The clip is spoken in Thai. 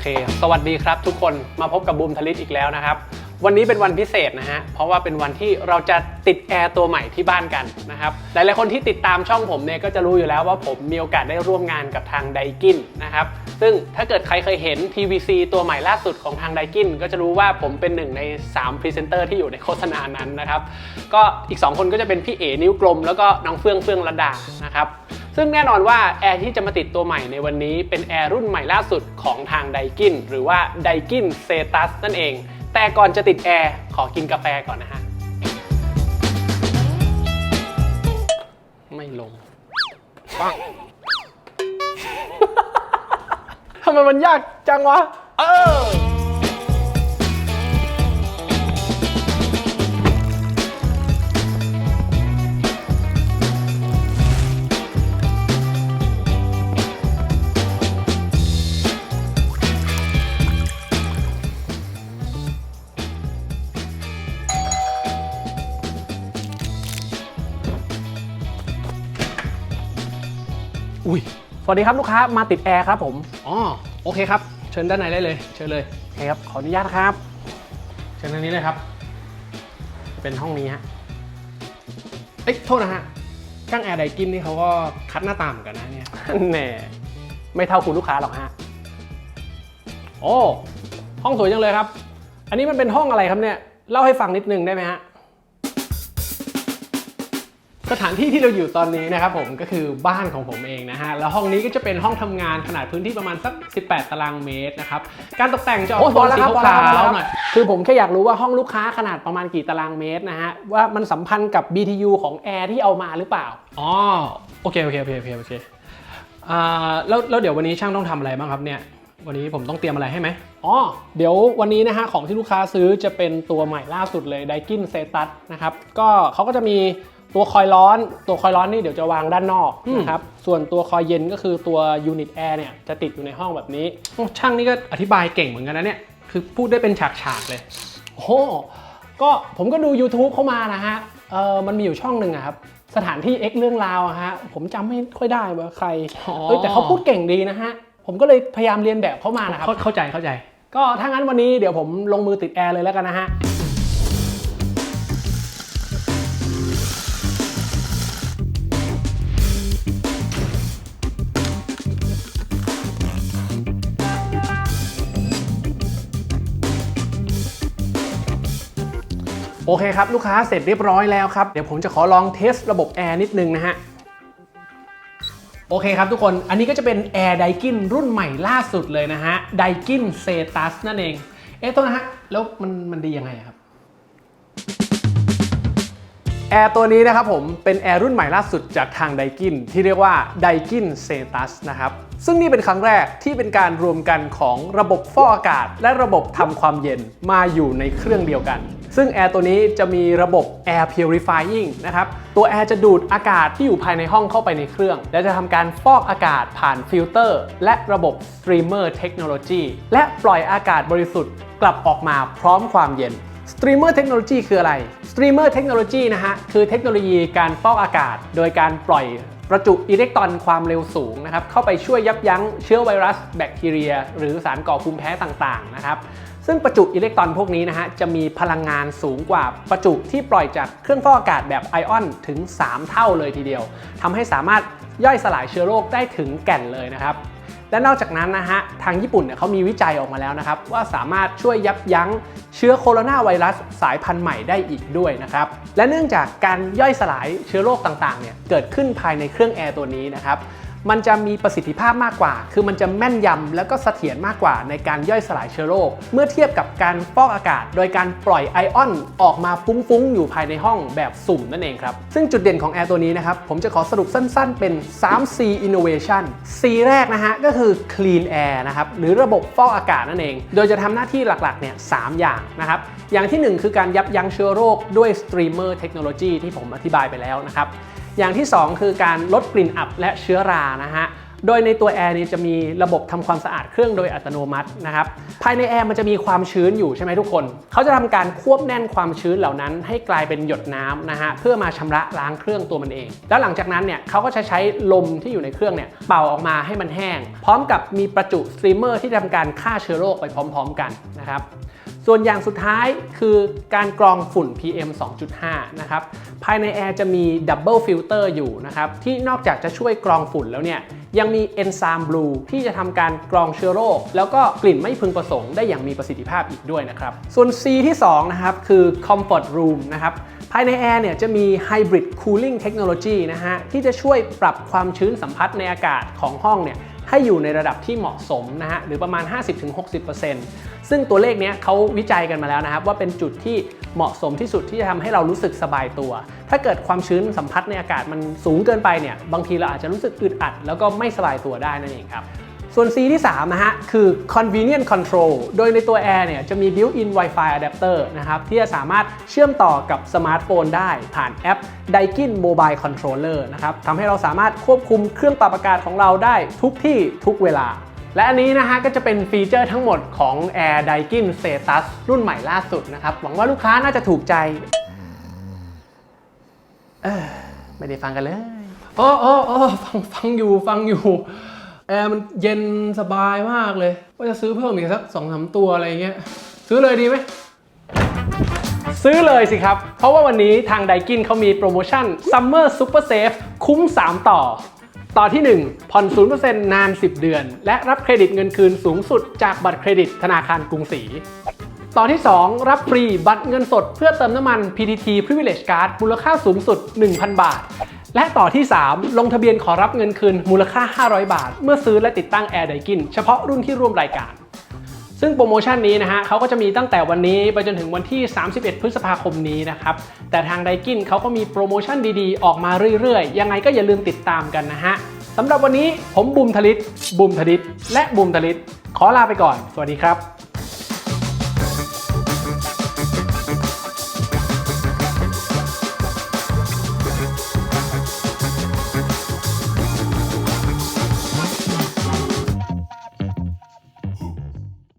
เค สวัสดีครับทุกคนมาพบกับบูมทลิตอีกแล้วนะครับ วันนี้เป็นวันพิเศษนะฮะ เพราะว่าเป็นวันที่เราจะติดแอร์ตัวใหม่ที่บ้านกันนะครับ หลายๆคนที่ติดตามช่องผมเนี่ยก็จะรู้อยู่แล้วว่าผมมีโอกาสได้ร่วมงานกับทางไดกินนะครับ ซึ่งถ้าเกิดใครเคยเห็น PVC ตัวใหม่ล่าสุดของทางไดกินก็จะรู้ว่าผมเป็นหนึ่งใน3พรีเซนเตอร์ที่อยู่ในโฆษณานั้นนะครับ ก็อีก 2 คนก็จะเป็นพี่เอ๋นิ้วกลม แล้วก็น้องเฟื่องเฟื่องระดานะครับ ซึ่งแน่นอนว่าแอร์ที่จะมาติดตัวใหม่ในวันนี้เป็นแอร์รุ่นใหม่ล่าสุดของทางไดกินหรือว่าไดกินเซตัสนั่นเอง แต่ก่อนจะติดแอร์ขอกินกาแฟก่อนนะฮะ ไม่ลงปังทำไมมันยากจังวะ เออ อุ้ยสวัสดีครับลูกค้ามาติดแอร์ครับผมอ๋อโอเคครับ เชิญด้านในได้เลย เชิญเลยโอเคครับขออนุญาตครับ เชิญทางนี้เลยครับ เป็นห้องนี้ฮะเอ้ยโทษนะฮะช่างแอร์ไดกินนี่เขาก็คัดหน้าตาเหมือนกันนะเนี่ยแหน่ไม่เท่าคุณลูกค้าหรอกฮะโอ้ห้องสวยจังเลยครับ อันนี้มันเป็นห้องอะไรครับเนี่ยเล่าให้ฟังนิดนึงได้ไหมฮะ สถานที่ที่เราอยู่ตอนนี้นะครับผมก็คือบ้านของผมเองนะฮะแล้วห้องนี้ก็จะเป็นห้องทำงานขนาดพื้นที่ประมาณสัก 18 ตารางเมตรนะครับการตกแต่งจะออกโทนสีขาวๆหน่อยคือผมแค่อยากรู้ว่าห้องลูกค้าขนาดประมาณกี่ตารางเมตรนะฮะว่ามันสัมพันธ์กับ BTU ของแอร์ที่เอามาหรือเปล่าอ๋อโอเคโอเคโอเคโอเคโอเคอ่าแล้วแล้วเดี๋ยววันนี้ช่างต้องทำอะไรบ้างครับเนี่ยวันนี้ผมต้องเตรียมอะไรให้ไหมอ๋อ เดี๋ยววันนี้นะฮะของที่ลูกค้าซื้อจะเป็นตัวใหม่ล่าสุดเลย d a i k i n s e t u s นะครับ ก็เขาก็จะมี ตัวคอยร้อน ตัวคอยร้อนนี่เดี๋ยวจะวางด้านนอกนะครับ ส่วนตัวคอยเย็นก็คือตัว Unit Air เนี่ยจะติดอยู่ในห้องแบบนี้โอ้ช่างนี่ก็อธิบายเก่งเหมือนกันนะเนี่ย คือพูดได้เป็นฉากๆเลย โอ้โหก็ผมก็ดู YouTube เข้ามานะฮะ เออมันมีอยู่ช่องหนึ่งอะครับ สถานที่ X เรื่องราวอะฮะ ผมจำไม่ค่อยได้ว่าใครอ๋อเอ้ยแต่เขาพูดเก่งดีนะฮะ ผมก็เลยพยายามเรียนแบบเข้ามานะครับเข้าเข้าใจเข้าใจ ก็ถ้างั้นวันนี้เดี๋ยวผมลงมือติดแอร์เลยแล้วกันนะฮะ โอเคครับ ลูกค้าเสร็จเรียบร้อยแล้วครับ เดี๋ยวผมจะขอลองเทสระบบแอร์นิดนึงนะฮะโอเคครับทุกคน อันนี้ก็จะเป็น Air d a i k i n รุ่นใหม่ล่าสุดเลยนะฮะ d a i k i n c e t u s นั่นเอง เอ๊ะโทษนะฮะ แล้วมันมันดียังไงครับ แอร์ตัวนี้นะครับผมเป็นแอร์รุ่นใหม่ล่าสุดจากทางไดกินที่เรียกว่า d a i k i n c e t u s นะครับ ซึ่งนี่เป็นครั้งแรกที่เป็นการรวมกันของระบบฟอกอากาศ และระบบทำความเย็นมาอยู่ในเครื่องเดียวกัน ซึ่งแอร์ตัวนี้จะมีระบบ Air Purifying นะครับ ตัวแอร์จะดูดอากาศที่อยู่ภายในห้องเข้าไปในเครื่อง และจะทำการฟอกอากาศผ่านฟิลเตอร์ และระบบ Streamer Technology และปล่อยอากาศบริสุทธิ์กลับออกมาพร้อมความเย็น Streamer Technology คืออะไร Streamer Technology นะฮะ คือเทคโนโลยีการฟอกอากาศ โดยการปล่อยประจุอิเล็กตรอนความเร็วสูงนะครับเข้าไปช่วยยับยั้งเชื้อไวรัส แบคทีเรีย หรือสารก่อภูมิแพ้ต่างๆนะครับ ซึ่งประจุอิเล็กตรอนพวกนี้นะฮะจะมีพลังงานสูงกว่าประจุที่ปล่อยจากเครื่องฟอกอากาศแบบไอออนถึง 3 เท่าเลยทีเดียวทำให้สามารถย่อยสลายเชื้อโรคได้ถึงแก่นเลยนะครับและนอกจากนั้นนะฮะทางญี่ปุ่นเนี่ยเขามีวิจัยออกมาแล้วนะครับ ว่าสามารถช่วยยับยั้งเชื้อโคโรนาไวรัสสายพันธุ์ใหม่ได้อีกด้วยนะครับ และเนื่องจากการย่อยสลายเชื้อโรคต่างๆเนี่ยเกิดขึ้นภายในเครื่องแอร์ตัวนี้นะครับ มันจะมีประสิทธิภาพมากกว่า คือมันจะแม่นยำแล้วก็เสถียรมากกว่าในการย่อยสลายเชื้อโรค เมื่อเทียบกับการฟอกอากาศ โดยการปล่อยไอออนออกมาฟุ้งๆ อยู่ภายในห้องแบบสุ่มนั่นเองครับ ซึ่งจุดเด่นของแอร์ตัวนี้นะครับ ผมจะขอสรุปสั้นๆ เป็น 3C Innovation C แรกนะฮะ ก็คือ Clean Air นะครับ หรือระบบฟอกอากาศนั่นเอง โดยจะทำหน้าที่หลักๆ เนี่ยสอย่างนะครับ อย่างที่หนึ่งคือการยับยั้งเชื้อโรคด้วย Streamer Technology ที่ผมอธิบายไปแล้วนะครับ อย่างที่ 2 คือการลดกลิ่นอับและเชื้อรานะฮะโดยในตัวแอร์นี้จะมีระบบทำความสะอาดเครื่องโดยอัตโนมัตินะครับภายในแอร์มันจะมีความชื้นอยู่ใช่ไหมทุกคน เขาจะทำการควบแน่นความชื้นเหล่านั้น ให้กลายเป็นหยดน้ำนะฮะเพื่อมาชำระล้างเครื่องตัวมันเอง แล้วหลังจากนั้นเนี่ยเขาก็จะใช้ลมที่อยู่ในเครื่องเนี่ยเป่าออกมาให้มันแห้ง พร้อมกับมีประจุสตรีมเมอร์ที่ทำการฆ่าเชื้อโรคไปพร้อม ๆ กันนะครับ ส่วนอย่างสุดท้ายคือการกรองฝุ่น PM 2.5 นะครับ ภายในแอร์จะมีดับเบิลฟิลเตอร์อยู่นะครับ ที่นอกจากจะช่วยกรองฝุ่นแล้วเนี่ยยังมีเอนไซม์บลูที่จะทำการกรองเชื้อโรค แล้วก็กลิ่นไม่พึงประสงค์ได้อย่างมีประสิทธิภาพอีกด้วยนะครับ ส่วน C ที่ 2 นะครับ คือ Comfort Room นะครับ ภายในแอร์เนี่ยจะมี Hybrid Cooling Technology นะฮะ ที่จะช่วยปรับความชื้นสัมผัสในอากาศของห้องเนี่ย ให้อยู่ในระดับที่เหมาะสมนะฮะหรือประมาณ 50-60%ซึ่งตัวเลขเนี้ยเขาวิจัยกันมาแล้วนะครับ ว่าเป็นจุดที่เหมาะสมที่สุดที่จะทำให้เรารู้สึกสบายตัว ถ้าเกิดความชื้นสัมผัสในอากาศมันสูงเกินไปเนี่ยบางทีเราอาจจะรู้สึกอึดอัด แล้วก็ไม่สบายตัวได้นั่นเองครับ ส่วน C ที่ 3 นะฮะ คือ convenient control โดยในตัว Air เนี่ยจะมี built-in Wi-Fi adapter นะครับ ที่จะสามารถเชื่อมต่อกับสมาร์ทโฟนได้ผ่านแอป Daikin Mobile Controller นะครับทำให้เราสามารถควบคุมเครื่องปรับอากาศของเราได้ทุกที่ทุกเวลา และอันนี้นะฮะ ก็จะเป็นฟีเจอร์ทั้งหมดของ Air Daikin Status รุ่นใหม่ล่าสุดนะครับ หวังว่าลูกค้าน่าจะถูกใจเออไม่ได้ฟังกันเลยโอ๋ออ๋ออ๋อฟังฟังอยู่ฟังอยู่ แอร์มันเย็นสบายมากเลยว่าจะซื้อเพิ่มอีกสักสองสามตัวอะไรเงี้ย ซื้อเลยดีไหม ซื้อเลยสิครับ เพราะว่าวันนี้ทางไดกินเขามีโปรโมชั่น Summer Super Safe คุ้ม 3 ต่อ ต่อที่ 1 ผ่อน 0%นาน 10 เดือน และรับเครดิตเงินคืนสูงสุดจากบัตรเครดิตธนาคารกรุงศรีต่อที่ 2 รับฟรีบัตรเงินสดเพื่อเติมน้ำมัน PTT Privilege Card มูลค่าสูงสุด 1,000 บาท และต่อที่ 3 ลงทะเบียนขอรับเงินคืนมูลค่า 500 บาท เมื่อซื้อและติดตั้ง Air d a i k i n เฉพาะรุ่นที่ร่วมรายการ ซึ่งโปรโมชั่นนี้นะฮะเขาก็จะมีตั้งแต่วันนี้ไปจนถึงวันที่ 31 พฤษภาคมนี้นะครับ แต่ทางไดกินเขาก็มีโปรโมชั่นดีๆ ออกมาเรื่อยๆ ยังไงก็อย่าลืมติดตามกันนะฮะสำหรับวันนี้ผมบุมทลิตบุมทลิตและบุมทลิตขอลาไปก่อน สวัสดีครับ